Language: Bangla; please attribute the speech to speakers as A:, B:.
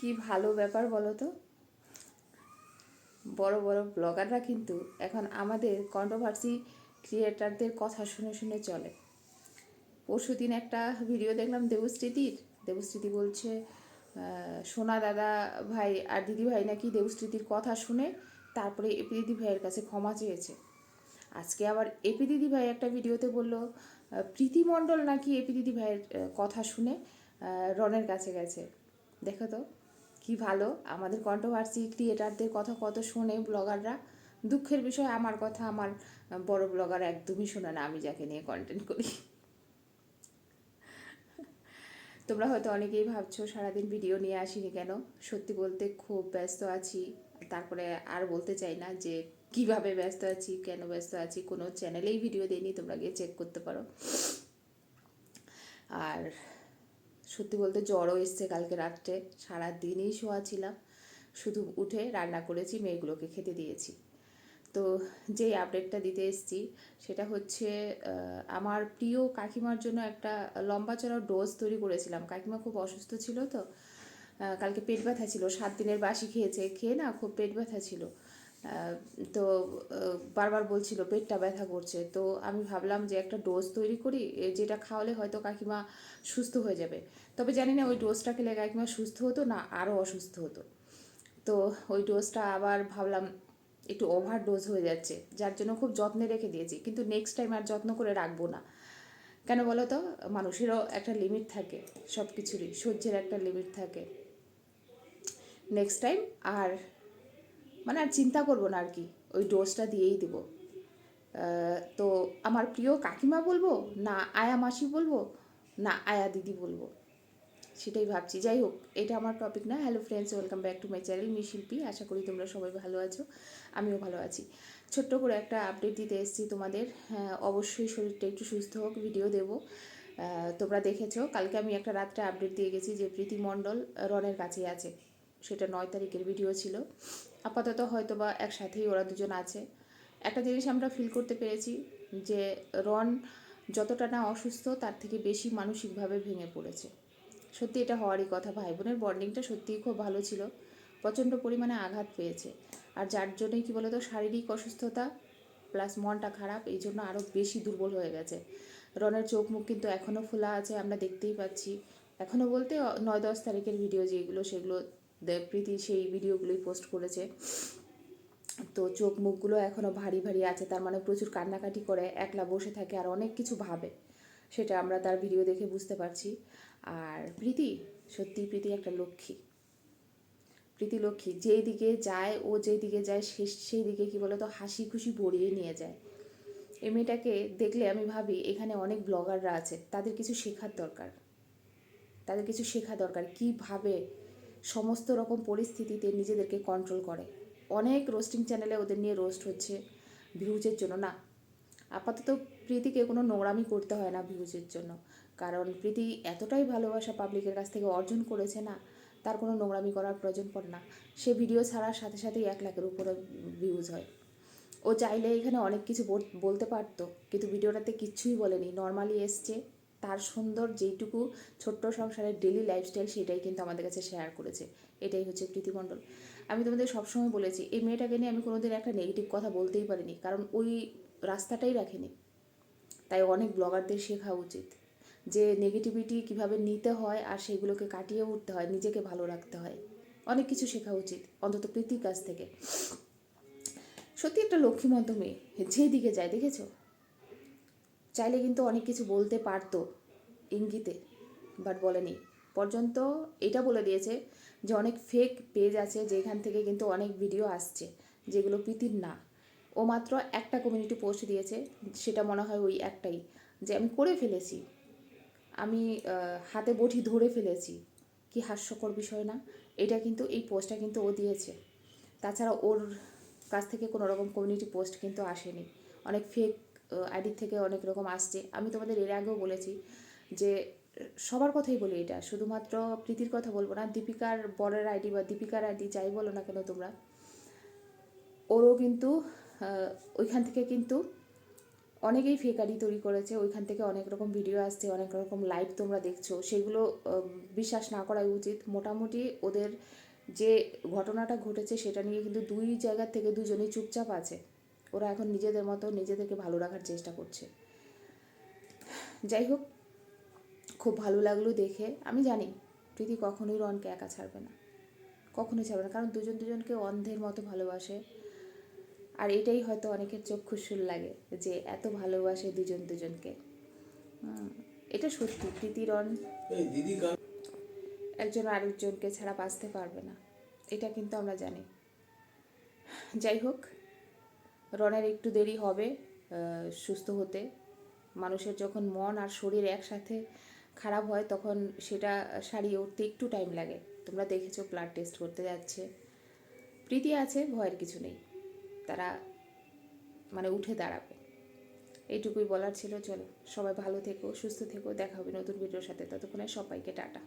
A: কি ভালো ব্যাপার বলো তো? বড় বড় ব্লগাররা কিন্তু এখন আমাদের কন্ট্রোভার্সি ক্রিয়েটারদের কথা শুনে শুনে চলে। পরশু দিন একটা ভিডিও দেখলাম দেবস্মৃতির দেবস্মৃতি বলছে সোনা দাদা ভাই আর দিদি ভাই নাকি দেবস্মৃতির কথা শুনে তারপরে এপি দিদি ভাইয়ের কাছে ক্ষমা চেয়েছে। আজকে আবার এপি দিদি ভাই একটা ভিডিওতে বলল প্রীতি মণ্ডল নাকি এপি দিদি ভাইয়ের কথা শুনে রনের কাছে গেছে। দেখো তো। কি ভালো? আমাদের কন্ট্রোভার্সি ক্রিয়েটারদের কথা কত শোনে ব্লগাররা দুঃখের বিষয়, আমার কথা আমার বড় ব্লগার একদমই শোনে না, আমি যাকে নিয়ে কন্টেন্ট করি। তোমরা হয়তো অনেকেই ভাবছ, সারাদিন ভিডিও নিয়ে আসিনি কেন? সত্যি বলতে খুব ব্যস্ত আছি। তারপরে আর বলতে চাই না যে কীভাবে ব্যস্ত আছি, কেন ব্যস্ত আছি, কোনো চ্যানেলেই ভিডিও দেইনি, তোমরা গিয়ে চেক করতে পারো। আর সত্যি বলতে জ্বরও এসছে কালকে রাত্রে। সারা দিনই শোয়া ছিলাম। শুধু উঠে রান্না করেছি, মেয়েগুলোকে খেতে দিয়েছি। তো যে আপডেটটা দিতে এসেছি, সেটা হচ্ছে আমার প্রিয় কাকিমার জন্য একটা লম্বা চড়া ডোজ তৈরি করেছিলাম। কাকিমা খুব অসুস্থ ছিল তো। কালকে পেট ব্যথা ছিল, সাত দিনের বাসি খেয়েছে। খেয়ে না, খুব পেট ব্যথা ছিল। তো বারবার বলছিল, পেটটা ব্যথা করছে। তো আমি ভাবলাম যে একটা ডোজ তৈরি করি যেটা খাওয়ালে হয়তো কাকিমা সুস্থ হয়ে যাবে। তবে জানি না, ওই ডোজটা খেলে কাকিমা সুস্থ হতো না আরও অসুস্থ হতো। তো ওই ডোজটা আবার ভাবলাম, একটু ওভার ডোজ হয়ে যাচ্ছে, যার জন্য খুব যত্নে রেখে দিয়েছি। কিন্তু নেক্সট টাইম আর যত্ন করে রাখব না। কেন বলো তো? মানুষেরও একটা লিমিট থাকে সব কিছুরই সহ্যের একটা লিমিট থাকে। নেক্সট টাইম আর মানে আর চিন্তা করব না আর কি ওই ডোজটা দিয়েই দেবো। তো আমার প্রিয় কাকিমা বলব না আয়া মাসি বলব না আয়া দিদি বলব সেটাই ভাবছি। যাই হোক এটা আমার টপিক না। Hello friends welcome back to my channel me Shilpi. আশা করি তোমরা সবাই ভালো আছো আমিও ভালো আছি। ছোট্ট করে একটা আপডেট দিতে এসেছি তোমাদের। হ্যাঁ, অবশ্যই শরীরটা একটু সুস্থ হোক ভিডিও দেবো। তোমরা দেখেছ কালকে আমি একটা রাত্রে আপডেট দিয়ে গেছি যে প্রীতি মণ্ডল রনের কাছেই আছে। সেটা নয় তারিখের ভিডিও ছিল। আপাতত হয়তো বা একসাথেই ওরা দুজন আছে। একটা জিনিস আমরা ফিল করতে পেরেছি যে রন যতটা না অসুস্থ, তার থেকে বেশি মানসিকভাবে ভেঙে পড়েছে। সত্যি এটা হওয়ারই কথা। ভাই বোনের বন্ডিংটা সত্যিই খুব ভালো ছিল। প্রচণ্ড পরিমাণে আঘাত পেয়েছে। আর যার জন্যই কী বলতো, শারীরিক অসুস্থতা প্লাস মনটা খারাপ, এই জন্য আরও বেশি দুর্বল হয়ে গেছে। রনের চোখ মুখ কিন্তু এখনও খোলা আছে, আমরা দেখতেই পাচ্ছি। এখনও বলতে নয় দশ তারিখের ভিডিও যেগুলো, সেগুলো দে- প্রীতি সেই ভিডিওগুলোই পোস্ট করেছে। তো চোখ মুখগুলো এখনও ভারী ভারী আছে, তার মানে প্রচুর কান্নাকাটি করে, একলা বসে থাকে আর অনেক কিছু ভাবে। সেটা আমরা তার ভিডিও দেখে বুঝতে পারছি। আর প্রীতি সত্যি প্রীতি একটা লক্ষ্মী। প্রীতি লক্ষ্মী, যেই দিকে যায়, ও যেই দিকে যায়, সে, সেই দিকে কি বলতো, হাসি খুশি ভরিয়ে নিয়ে যায়। এই মেয়েটাকে দেখলে আমি ভাবি, এখানে অনেক ব্লগাররা আছে, তাদের কিছু শেখার দরকার। তাদের কিছু শেখা দরকার কীভাবে সমস্ত রকম পরিস্থিতিতে নিজেদেরকে কন্ট্রোল করে। অনেক রোস্টিং চ্যানেলে ওদের নিয়ে রোস্ট হচ্ছে ভিউজের জন্য। না, আপাতত প্রীতিকে কোনো নোংরামি করতে হয় না ভিউজের জন্য। কারণ প্রীতি এতটাই ভালোবাসা পাবলিকের কাছ থেকে অর্জন করেছে না, তার কোনো নোংরামি করার প্রয়োজন পড়ে না। সে ভিডিও ছাড়ার সাথে সাথেই এক লাখের উপরে ভিউজ হয়। ও চাইলে এখানে অনেক কিছু বল- বলতে পারতো, কিন্তু ভিডিওটাতে কিচ্ছুই বলেনি। নর্মালি এসছে তার সুন্দর যেইটুকু ছোট্ট সংসারের ডেলি লাইফস্টাইল সেটাই কিন্তু আমাদের কাছে শেয়ার করেছে। এটাই হচ্ছে প্রীতিমণ্ডল আমি তোমাদের সবসময় বলেছি, এই মেয়েটাকে নিয়ে আমি কোনোদিন একটা নেগেটিভ কথা বলতেই পারিনি, কারণ ওই রাস্তাটাই রাখেনি। তাই অনেক ব্লগারদের শেখা উচিত যে নেগেটিভিটি কীভাবে নিতে হয় আর সেগুলোকে কাটিয়ে উঠতে হয়, নিজেকে ভালো রাখতে হয়। অনেক কিছু শেখা উচিত, অন্তত প্রীতির কাছ থেকে। সত্যি একটা লক্ষ্মীমন্ত মেয়ে, যেদিকে যায়, দেখেছ? চাইলে কিন্তু অনেক কিছু বলতে পারতো ইঙ্গিতে বাট বলেনি। পর্যন্ত এটা বলে দিয়েছে যে অনেক ফেক পেজ আছে যেখান থেকে কিন্তু অনেক ভিডিও আসছে যেগুলো প্রীতির না। ও মাত্র একটা কমিউনিটি পোস্ট দিয়েছে, সেটা মনে হয় ওই একটাই, যে আমি করে ফেলেছি। আমি হাতে বটি ধরে ফেলেছি। কি হাস্যকর বিষয় না? এটা কিন্তু, এই পোস্টটা কিন্তু ও দিয়েছে। তাছাড়া ওর কাছ থেকে কোনো রকম কমিউনিটি পোস্ট কিন্তু আসেনি। অনেক ফেক আইডি থেকে অনেক রকম আসছে। আমি তোমাদের এর আগেও বলেছি যে সবার কথাই বলি এটা। শুধুমাত্র প্রীতির কথা বলব না, দীপিকার বরের আইডি বা দীপিকার আইডি যাই বলো না কেন তোমরা, ওরও কিন্তু ওইখান থেকে কিন্তু অনেকেই ফেকারি তৈরি করেছে, ওইখান থেকে অনেক রকম ভিডিও আসছে, অনেক রকম লাইভ তোমরা দেখছ। সেগুলো বিশ্বাস না করাই উচিত। মোটামুটি ওদের যে ঘটনাটা ঘটেছে সেটা নিয়ে কিন্তু দুই জায়গা থেকে দুজনেই চুপচাপ আছে। ওরা এখন নিজেদের মতো নিজেদেরকে ভালো রাখার চেষ্টা করছে। যাই হোক খুব ভালো লাগল দেখে। আমি জানি প্রীতি কখনোই রনকে একা ছাড়বে না। কখনোই ছাড়বে না কারণ দুজন দুজনকে অন্ধের মতো ভালোবাসে। আর এটাই হয়তো অনেকের চক্ষুশুল লাগে যে এত ভালোবাসে দুজন দুজনকে। এটা সত্যি প্রীতি রন একজন আরেকজনকে ছাড়া বাঁচতে পারবে না। এটা কিন্তু আমরা জানি। যাই হোক রনের একটু দেরি হবে সুস্থ হতে। মানুষের যখন মন আর শরীর একসাথে খারাপ হয়, তখন সেটা সারিয়ে উঠতে একটু টাইম লাগে। তোমরা দেখেছ ব্লাড টেস্ট করতে যাচ্ছে। প্রীতি আছে, ভয়ের কিছু নেই। তারা মানে উঠে দাঁড়াবে। এইটুকুই বলার ছিল। চলো, সবাই ভালো থেকো, সুস্থ থেকো। দেখা হবে নতুন ভিডিওর সাথে। ততক্ষণে সবাইকে টাটা।